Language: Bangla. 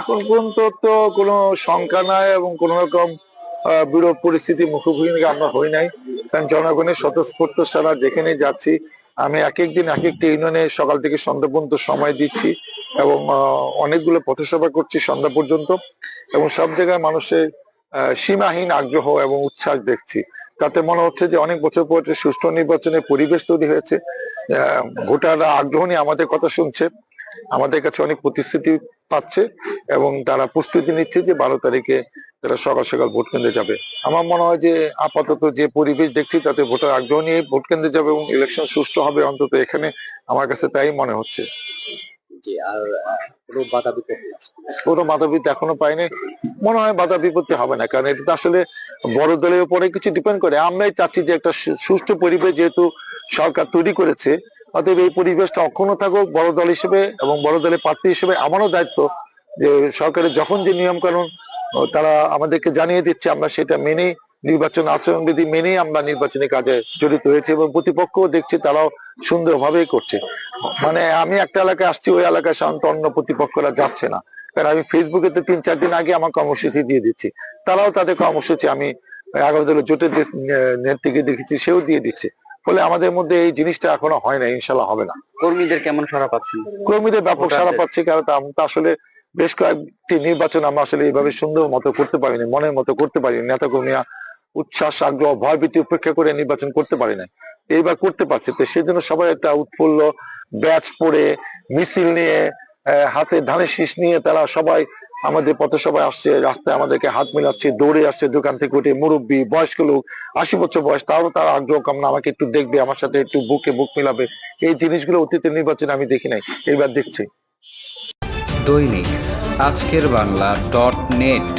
এখন পর্যন্ত তো কোনো শঙ্কা নাই এবং কোনো রকম বিরূপ পরিস্থিতি মুখোমুখি আমরা হই নাই। কারণ জনগণের স্বতঃস্ফূর্ত সারা যেখানে যাচ্ছি, আমি এক এক দিন, এক একটি ইউনিয়নে সকাল থেকে সন্ধ্যা পর্যন্ত সময় দিচ্ছি এবং অনেকগুলো পথসভা করছি সন্ধ্যা পর্যন্ত এবং সব জায়গায় মানুষের সীমাহীন আগ্রহ এবং উচ্ছ্বাস দেখছি। তাতে মনে হচ্ছে যে অনেক বছর পর যে সুষ্ঠু নির্বাচনের পরিবেশ তৈরি হয়েছে ভোটাররা আগ্রহ নিয়ে আমাদের কথা শুনছে। আমাদের কাছে অনেক প্রতিশ্রুতি পাচ্ছে এবং তারা প্রস্তুতি নিচ্ছে যে বারো তারিখে তারা সকাল সকাল ভোট কেন্দ্রে যাবে। আমার মনে হয় যে আপাতত যে পরিবেশ দেখছি তাতে ভোটার আগ্রহ নিয়ে ভোট কেন্দ্রে যাবে এবং ইলেকশন সুষ্ঠু হবে অন্তত এখানে আমার কাছে তাই মনে হচ্ছে। কোনো বাধা বিপত্তি এখনও পাইনি। মনে হয় বাধা বিপত্তি হবে না কারণ এটা আসলে বড় দলের উপরে কিছু ডিপেন্ড করে। আমরাই চাচ্ছি যে একটা সুষ্ঠু পরিবেশ যেহেতু সরকার তৈরি করেছে অতএব এই পরিবেশটা অক্ষুণ্ণ থাকুক, বড় দল হিসেবে এবং বড় দলের প্রার্থী হিসেবে আমারও দায়িত্ব যে সরকারের যখন যে নিয়ম কানুন তারা আমাদেরকে জানিয়ে দিচ্ছে, আমরা সেটা মেনে নির্বাচন আচরণবিধি মেনেই আমরা নির্বাচনী কাজে জড়িত হয়েছি এবং প্রতিপক্ষ দেখছি তারাও সুন্দরভাবেই করছে। মানে আমি একটা এলাকায় আসছি, ওই এলাকায় সাধারণত অন্য প্রতিপক্ষরা যাচ্ছে না। কারণ আমি ফেসবুকে তো তিন চার দিন আগে আমার কর্মসূচি দিয়ে দিচ্ছি। তারাও তাদের কর্মসূচি আমি এগারো দলের জোটের নেত্রীকে দেখেছি, সেও দিয়ে দিচ্ছে। ফলে আমাদের মধ্যে এই জিনিসটা এখনও হয় না ইনশাল্লাহ হবে না। কর্মীদের কেমন সাড়া পাচ্ছেন? কর্মীদের ব্যাপক সারা। পাচ্ছে কারণ তা- আমরা আসলে বেশ কয়েকটি নির্বাচন আমরা আসলে এইভাবে সুন্দর মতো করতে পারিনি মনের মতো করতে পারিনি। নেতা কর্মীরা উচ্ছ্বাস আগ্রহ ভয় ভীতি উপেক্ষা করে নির্বাচন করতে পারি না এইবার করতে পারছে। তো সেই জন্য সবাই একটা উৎফুল্ল ব্যাচ পরে মিছিল নিয়ে হাতে ধানের শীষ নিয়ে তারা সবাই আমাদের পথসভায় আসছে, রাস্তায় আমাদেরকে হাত মিলাচ্ছে, দৌড়ে আসছে, দোকান থেকে উঠে মুরব্বী, বয়স্ক লোক, আশি বছর বয়স, তারও তার আগ্রহ কামনা, আমাকে একটু দেখবে, আমার সাথে একটু বুকে বুক মিলাবে। এই জিনিসগুলো অতীতে নির্বাচনে আমি দেখি নাই, এইবার দেখছি। দৈনিক আজকের বাংলা ডট নেট।